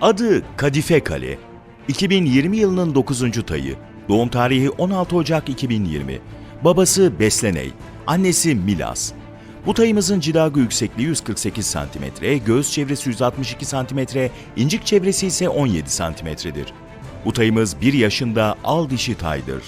Adı Kadife Kale. 2020 yılının 9. tayı. Doğum tarihi 16 Ocak 2020. Babası Besleney, annesi Milas. Bu tayımızın cidago yüksekliği 148 cm, göğüs çevresi 162 cm, incik çevresi ise 17 cm'dir. Bu tayımız 1 yaşında al dişi taydır.